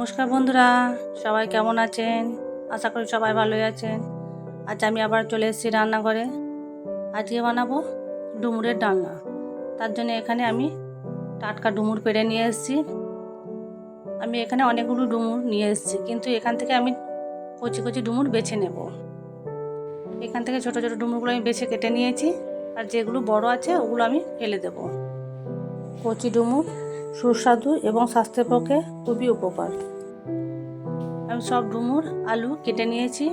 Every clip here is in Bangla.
নমস্কার বন্ধুরা, সবাই কেমন আছেন? আশা করি সবাই ভালোই আছেন। আজ আমি আবার চলে এসেছি রান্নাঘরে। আজকে বানাবো ডুমুরের ডালনা। তার জন্য এখানে আমি টাটকা ডুমুর পেড়ে নিয়ে এসেছি। আমি এখানে অনেকগুলো ডুমুর নিয়ে এসেছি, কিন্তু এখান থেকে আমি কচি কচি ডুমুর বেছে নেব। এখান থেকে ছোট ছোট ডুমুরগুলো আমি বেছে কেটে নিয়েছি, আর যেগুলো বড় আছে ওগুলো আমি ফেলে দেবো। কচি ডুমুর সুস্বাদু এবং স্বাস্থ্যের পক্ষে খুবই উপকার। আমি সব ডুমুর আলু কেটে নিয়েছি।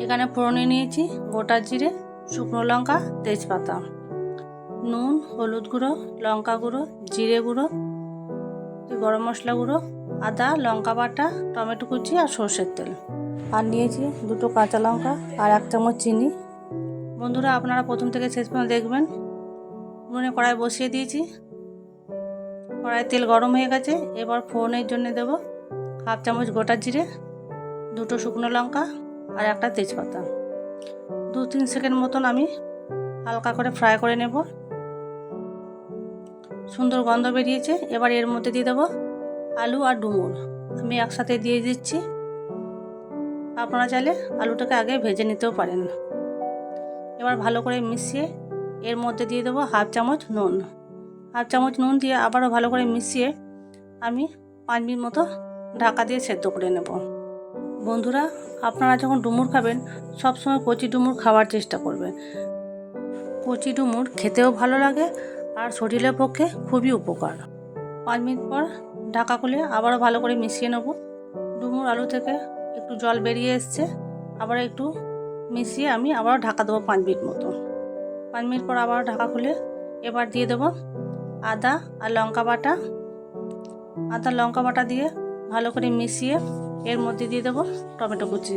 এখানে ফোড়নে নিয়েছি গোটা জিরে, শুকনো লঙ্কা, তেজপাতা, নুন, হলুদ গুঁড়ো, লঙ্কা গুঁড়ো, জিরে গুঁড়ো, গরম মশলা গুঁড়ো, আদা, লঙ্কা বাটা, টমেটো কুচি আর সর্ষের তেল। আর নিয়েছি দুটো কাঁচা লঙ্কা আর এক চামচ চিনি। বন্ধুরা, আপনারা প্রথম থেকে শেষ পর্যন্ত দেখবেন। উনুনে কড়াই বসিয়ে দিয়েছি। কড়াই তেল গরম হয়ে গেছে, এবার ফোড়নের জন্য দেব হাফ চামচ গোটা জিরে, দুটো শুকনো লঙ্কা আর একটা তেজপাতা। দু তিন সেকেন্ড মতন আমি হালকা করে ফ্রাই করে নেব। সুন্দর গন্ধ বেরিয়েছে, এবার এর মধ্যে দিয়ে দেবো আলু আর ডুমুর। আমি একসাথে দিয়ে দিচ্ছি। আপনারা চাইলে আলুটাকে আগে ভেজে নিতেও পারেন। এবার ভালো করে মিশিয়ে এর মধ্যে দিয়ে দেবো হাফ চামচ নুন। হাফ চামচ নুন দিয়ে আবারও ভালো করে মিশিয়ে আমি পাঁচ মিনিট মতো ঢাকা দিয়ে সেদ্ধ করে নেব। বন্ধুরা, আপনারা যখন ডুমুর খাবেন, সবসময় কচি ডুমুর খাওয়ার চেষ্টা করবেন। কচি ডুমুর খেতেও ভালো লাগে আর শরীরের পক্ষে খুবই উপকার। পাঁচ মিনিট পর ঢাকা খুলে আবারও ভালো করে মিশিয়ে নেব। ডুমুর আলু থেকে একটু জল বেরিয়ে এসছে। আবার একটু মিশিয়ে আমি আবার ঢাকা দেবো পাঁচ মিনিট মতো। পাঁচ মিনিট পর আবার ঢাকা খুলে এবার দিয়ে দেবো আদা আর লঙ্কা বাটা। আদা, লঙ্কা বাটা দিয়ে ভালো করে মিশিয়ে এর মধ্যে দিয়ে দেবো টমেটো কুচি।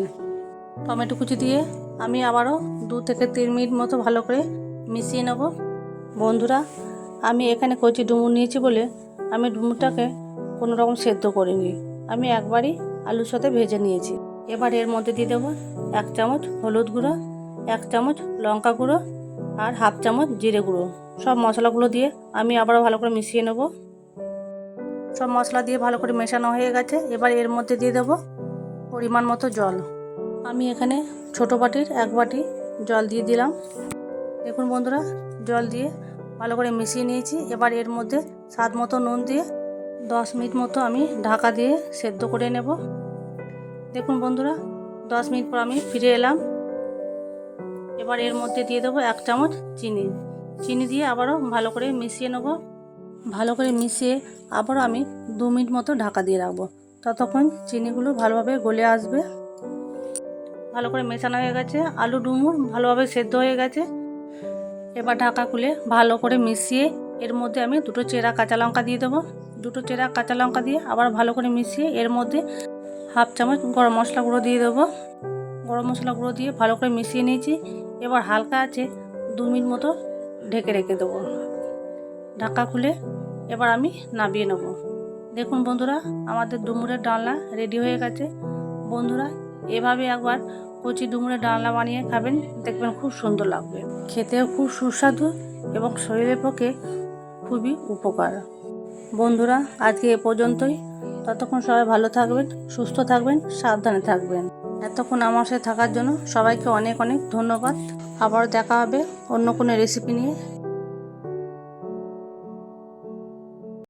টমেটো কুচি দিয়ে আমি আবারও দু থেকে তিন মিনিট মতো ভালো করে মিশিয়ে নেব। বন্ধুরা, আমি এখানে কচি ডুমুর নিয়েছি বলে আমি ডুমুরটাকে কোনো রকম সেদ্ধ করিনি। আমি একবারই আলুর সাথে ভেজে নিয়েছি। এবার এর মধ্যে দিয়ে দেবো এক চামচ হলুদ গুঁড়ো, এক চামচ লঙ্কা গুঁড়ো আর হাফ চামচ জিরে গুঁড়ো। সব মশলাগুলো দিয়ে আমি আবারও ভালো করে মিশিয়ে নেব। সব মশলা দিয়ে ভালো করে মেশানো হয়ে গেছে। এবার এর মধ্যে দিয়ে দেবো পরিমাণ মতো জল। আমি এখানে ছোট বাটির এক বাটি জল দিয়ে দিলাম। দেখুন বন্ধুরা, জল দিয়ে ভালো করে মিশিয়ে নিয়েছি। এবার এর মধ্যে স্বাদ মতো নুন দিয়ে দশ মিনিট মতো আমি ঢাকা দিয়ে সেদ্ধ করে নেব। দেখুন বন্ধুরা, দশ মিনিট পর আমি ফিরে এলাম। এবার এর মধ্যে দিয়ে দেবো এক চামচ চিনি। চিনি দিয়ে আবারও ভালো করে মিশিয়ে নেব। ভালো করে মিশিয়ে আবারও আমি দু মিনিট মতো ঢাকা দিয়ে রাখব। ততক্ষণ চিনিগুলো ভালোভাবে গলে আসবে। ভালো করে মেশানো হয়ে গেছে। আলু ডুমুর ভালোভাবে সেদ্ধ হয়ে গেছে। এবার ঢাকা খুলে ভালো করে মিশিয়ে এর মধ্যে আমি দুটো চেরা কাঁচা লঙ্কা দিয়ে দেবো। দুটো চেরা কাঁচা লঙ্কা দিয়ে আবার ভালো করে মিশিয়ে এর মধ্যে হাফ চামচ গরম মশলা গুঁড়ো দিয়ে দেবো। গরম মশলা গুঁড়ো দিয়ে ভালো করে মিশিয়ে নিয়েছি। এবার হালকা আছে দু মিনিট মতো ঢেকে রেখে দেবো। ঢাকা খুলে এবার আমি নামিয়ে নেব। দেখুন বন্ধুরা, আমাদের ডুমুরের ডালনা রেডি হয়ে গেছে। বন্ধুরা, এভাবে একবার কচি ডুমুরের ডালনা বানিয়ে খাবেন, দেখবেন খুব সুন্দর লাগবে। খেতেও খুব সুস্বাদু এবং শরীরের পক্ষে খুবই উপকার। বন্ধুরা, আজকে এ পর্যন্তই। ততক্ষণ সবাই ভালো থাকবেন, সুস্থ থাকবেন, সাবধানে থাকবেন। এতক্ষণ আমার সাথে থাকার জন্য সবাইকে অনেক অনেক ধন্যবাদ। আবার দেখা হবে অন্য কোনো রেসিপি নিয়ে।